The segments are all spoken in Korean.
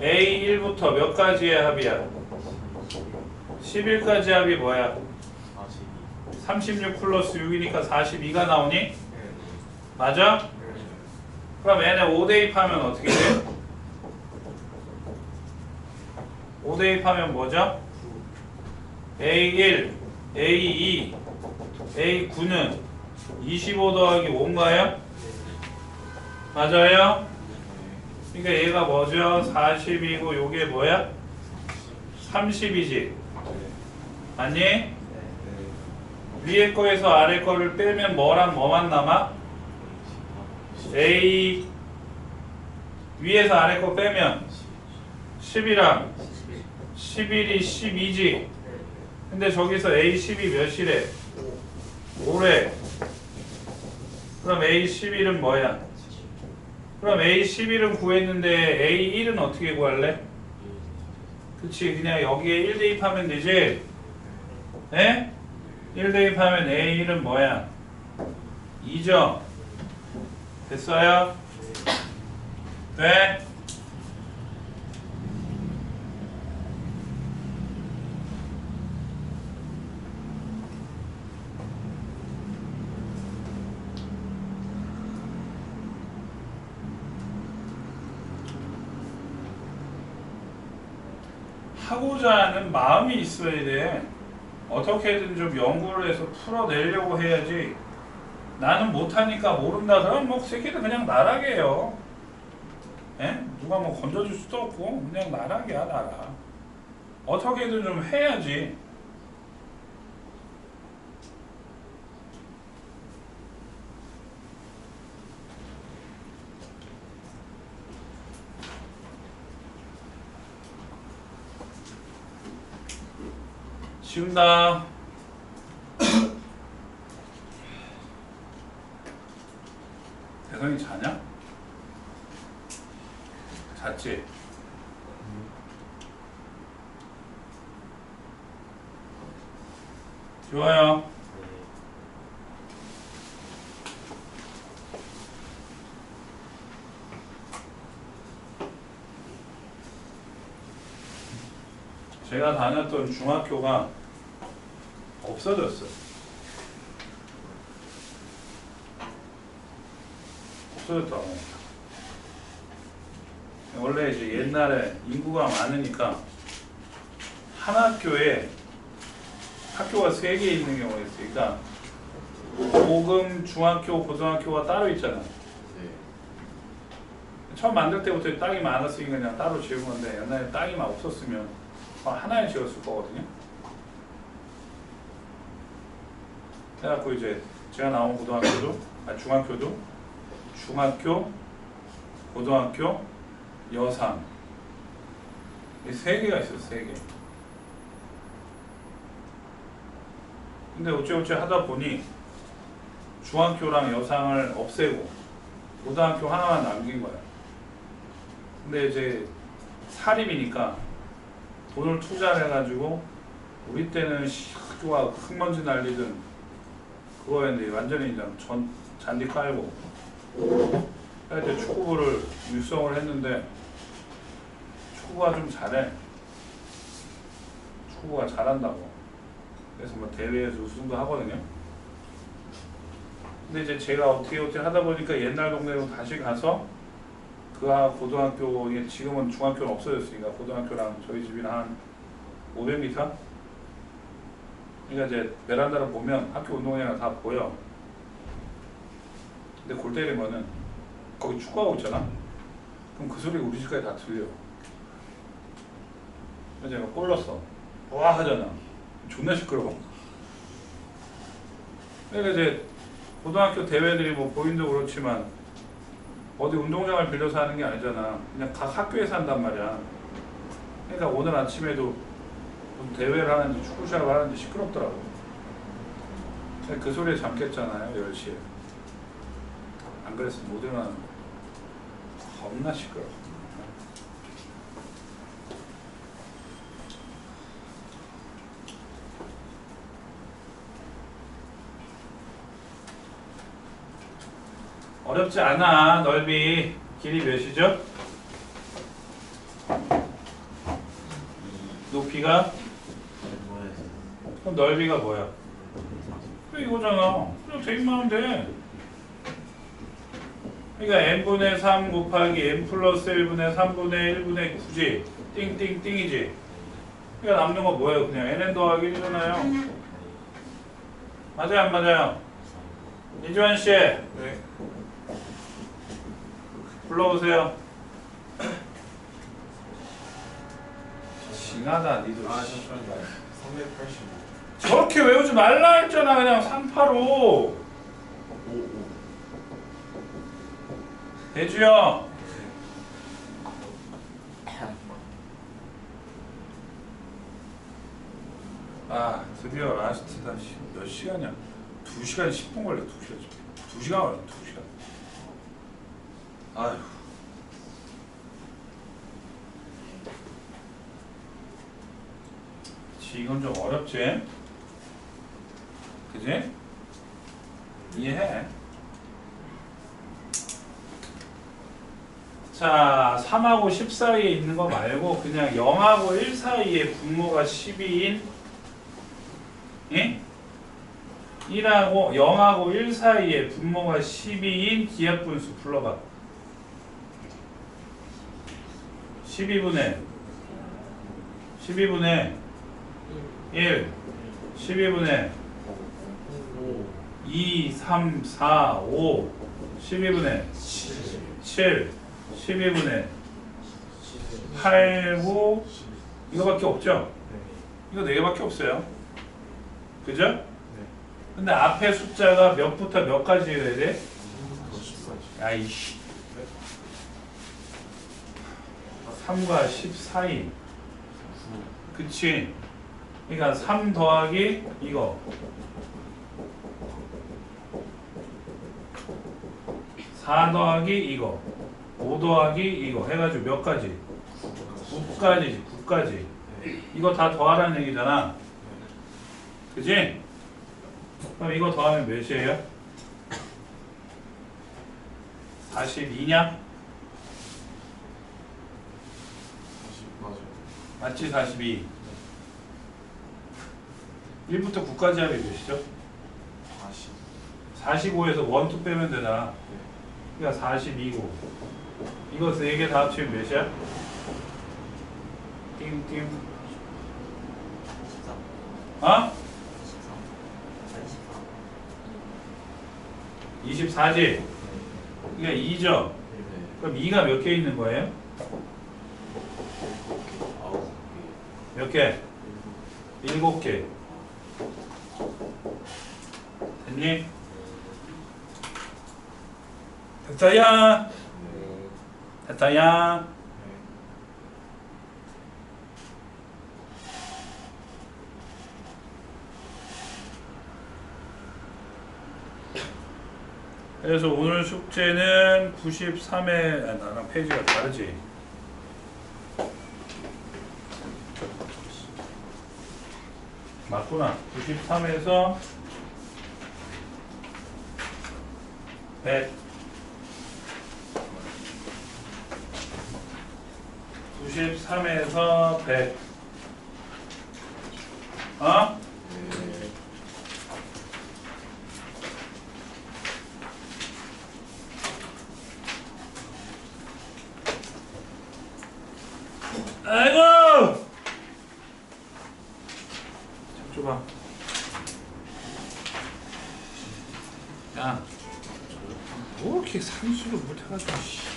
A1부터 몇 가지의 합이야? 11가지 합이 뭐야? 42. 36 플러스 6이니까 42가 나오니? 네. 맞아? 그럼 얘네 5대입하면 어떻게 돼? 5대입하면 뭐죠? A1, A2, A9는 25 더하기 5인가요? 맞아요? 그러니까 얘가 뭐죠? 40이고 요게 뭐야? 30이지 맞니? 네. 위에 거에서 아래 거를 빼면 뭐랑 뭐만 남아? A 위에서 아래 거 빼면 10이랑 11이 12지 근데 저기서 A10이 몇이래? 5래 그럼 A11은 뭐야? 그럼 A11은 구했는데 A1은 어떻게 구할래? 그치 그냥 여기에 1 대입하면 되지 에? 1 대입하면 A1은 뭐야? 2죠 됐어요? 네? 하고자 하는 마음이 있어야 돼. 어떻게든 좀 연구를 해서 풀어내려고 해야지. 나는 못하니까 모른다. 그럼 뭐 새끼들 그냥 나락이에요. 예? 누가 뭐 건져줄 수도 없고 그냥 나락이야 나락. 어떻게든 좀 해야지. 지운다. 대성이 자냐? 잤지? 좋아요. 제가 다녔던 중학교가 없어졌어요. 없어졌다고. 원래 이제 옛날에 인구가 많으니까 한 학교에 학교가 세 개 있는 경우가 있으니까 고금 중학교, 고등학교가 따로 있잖아. 네. 처음 만들 때부터 땅이 많았으니까 그냥 따로 지은 건데 옛날에 땅이 막 없었으면 하나에 지었을 거거든요. 그래갖고 이제 제가 나온 고등학교도 아 중학교도 중학교, 고등학교, 여상 이 세 개가 있어요. 세 개. 근데 어찌어찌 하다 보니 중학교랑 여상을 없애고 고등학교 하나만 남긴 거야. 근데 이제 사립이니까 돈을 투자를 해가지고 우리 때는 씨, 학교가 흙먼지 날리든 그거였는데 완전히 그냥 전 잔디 깔고 이제 축구부를 육성을 했는데 축구가 좀 잘해. 축구가 잘한다고. 그래서 뭐 대회에서 우승도 하거든요. 근데 이제 제가 어떻게 어떻게 하다 보니까 옛날 동네로 다시 가서 그 아- 고등학교 지금은 중학교는 없어졌으니까 고등학교랑 저희 집이랑 한 500m? 그러니까 이제 베란다를 보면 학교 운동장이 다 보여. 근데 골 때리는 거는 거기 축구하고 있잖아. 그럼 그 소리 우리 집까지 다 들려. 그래서 제가 골 넣었어. 와 하잖아. 존나 시끄러워. 그러니까 이제 고등학교 대회들이 뭐 보인도 그렇지만 어디 운동장을 빌려서 하는 게 아니잖아. 그냥 각 학교에서 한단 말이야. 그러니까 오늘 아침에도 대회를 하는지 축구 시합을 하는지 시끄럽더라고. 그 소리에 잠 깼잖아요. 10시에. 안 그랬으면 못 일어나는 거야. 겁나 시끄러워. 어렵지 않아 넓이 길이 몇이죠? 높이가? 그럼 넓이가 뭐야? 그래 이거잖아. 그냥 대입만 하면 돼. 그러니까 n분의 3 곱하기 n 플러스 1분의 3분의 1분의 9지. 띵띵띵이지. 그러니까 남는 거 뭐예요? 그냥 nn 더하기 1이잖아요. 맞아요 안 맞아요? 이주환 씨 네. 불러오세요. 징하다 니들. 아 잠시만요. 385. 저렇게 외우지 말라 했잖아 그냥 385 5 5. 대주요 아 드디어 라스트다 씨. 몇 시간이야? 2시간 10분 걸려 2시간 10분. 2시간 걸려 2시간. 아휴. 이건 좀 어렵지 그지? 이해해 자, 3하고 10 사이에 있는 거 말고 그냥 0하고 1 사이에 분모가 12인 예? 1하고 0하고 1 사이에 분모가 12인 기하분수 불러봐 12분의 12분의 1 12분의 5. 2, 3, 4, 5 12분의 7. 7 12분의 8, 9 이거밖에 없죠? 이거 4개밖에 없어요 그죠? 네. 근데 앞에 숫자가 몇부터 몇까지 해야 돼? 10까지. 아이씨 3과 10 사이 그치 그러니까 3 더하기 이거 4 더하기 이거 5 더하기 이거 해가지고 몇 가지? 9까지지 9까지 이거 다 더하라는 얘기잖아 그지? 그럼 이거 더하면 몇이에요? 42냐? 40 맞아요. 맞지 42 1부터 9까지 하면 몇이죠? 40. 45에서 1, 2 빼면 되잖아 그러니까 42고 이거 4개 다 합치면 몇이야? 띵띵 13. 어? 23. 24지? 그러니까 2죠? 네. 그럼 2가 몇 개 있는 거예요? 7개. 9개. 몇 개? 7개 됐니? 됐다야. 네. 됐다야. 네. 그래서 오늘 숙제는 93회 아, 나랑 페이지가 다르지. 맞구나. 93에서 100 93에서 100 어? 네. 아이고! 참 좁아. 야, 뭐 이렇게 산수를 못해가지고, 씨.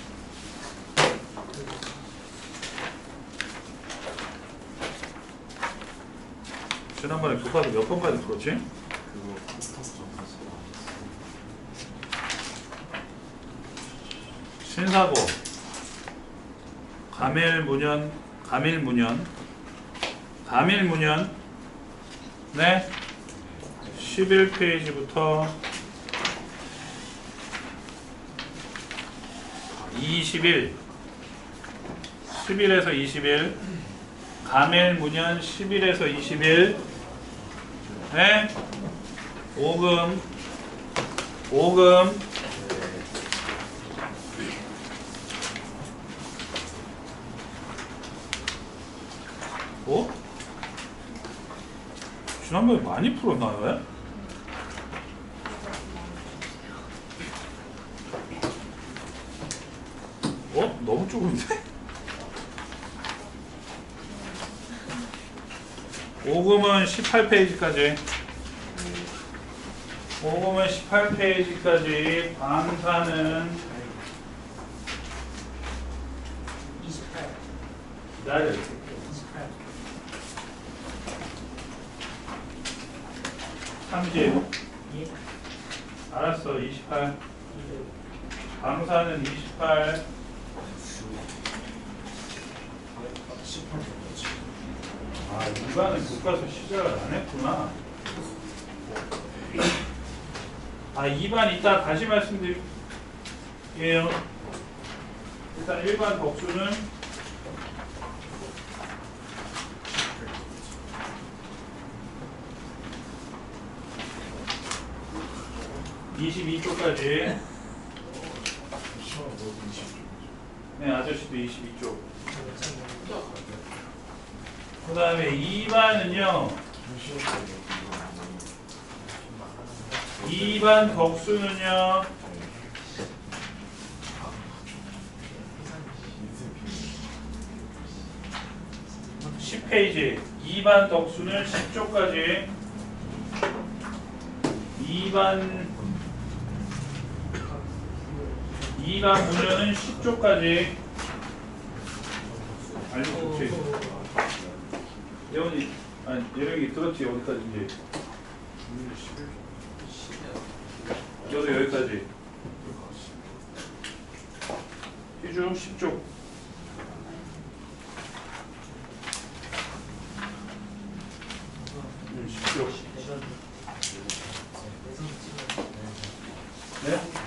지난번에 교과서 몇 번까지 풀었지? 신사고, 가밀문연, 가밀문연, 가밀문연, 네, 11페이지부터 21, 11에서 21, 가밀문연 11에서 21, 네, 오금, 오금, 어? 지난번에 많이 풀었나요? 왜? 어? 너무 조금인데? 오금은 18페이지까지 오금은 18페이지까지 방사는 28. 기다려 28. 삼십 예. 알았어 28 200. 방사는 28 아 이반은 교과서 시작을 안 했구나. 아 2반 이따 다시 말씀드릴게요. 일단 1반 덕수는 (22쪽까지) 네 아저씨도 22쪽 그 다음에 2반은요. 2반 덕수는요. 10페이지. 2반 덕수는 10쪽까지. 2반 2반 문제는 10쪽까지. 알리 좋지 예원이 아니 예령이 들었지 어디까지인지 너도 여기까지. 희주 10쪽. 음, 10쪽. 네? 네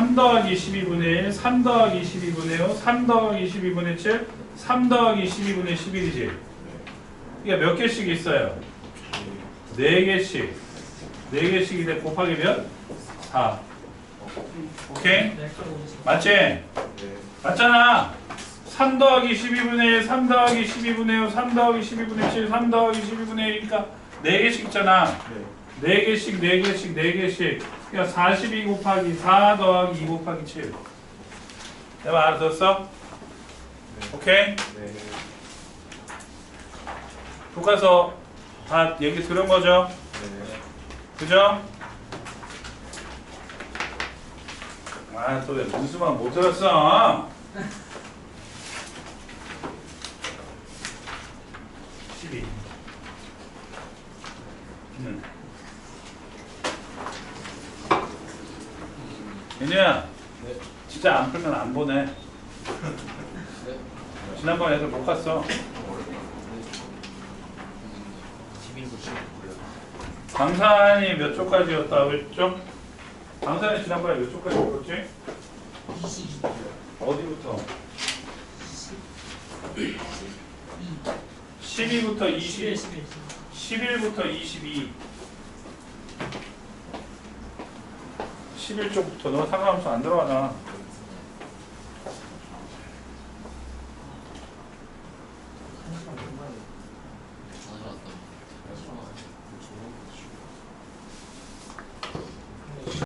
3 더하기 12분의 1, 3 더하기 12분의 5, 3 더하기 12분의 7, 3 더하기 12분의 11이지. 이게 몇 개씩 있어요? 4개씩. 4개씩인데 곱하기 면 4. 오케이? 맞지? 맞잖아. 3 더하기 12분의 1, 3 더하기 12분의 5, 3 더하기 12분의 7, 3 더하기 12분의 1이니까 4개씩 있잖아. 네. 네 개씩, 네 개씩, 네 개씩. 그러니까 42 곱하기 4 더하기 2 곱하기 7. 내말 알아들었어? 오케이? 네. 교과서 다 얘기 들은 거죠? 네. 그죠? 아, 또왜 문수만 못 들었어? 12. 음. 윤우야, 네. 진짜 안 풀면 안 보내. 네. 지난번 애들 못 갔어. 강산이 몇 초까지였다 그랬죠? 강산이 지난번에 몇 초까지 풀었지? 20. 어디부터? 12부터 11, 20, 11. 11부터 22. 11쪽부터 너 상관없어 안 들어가잖아.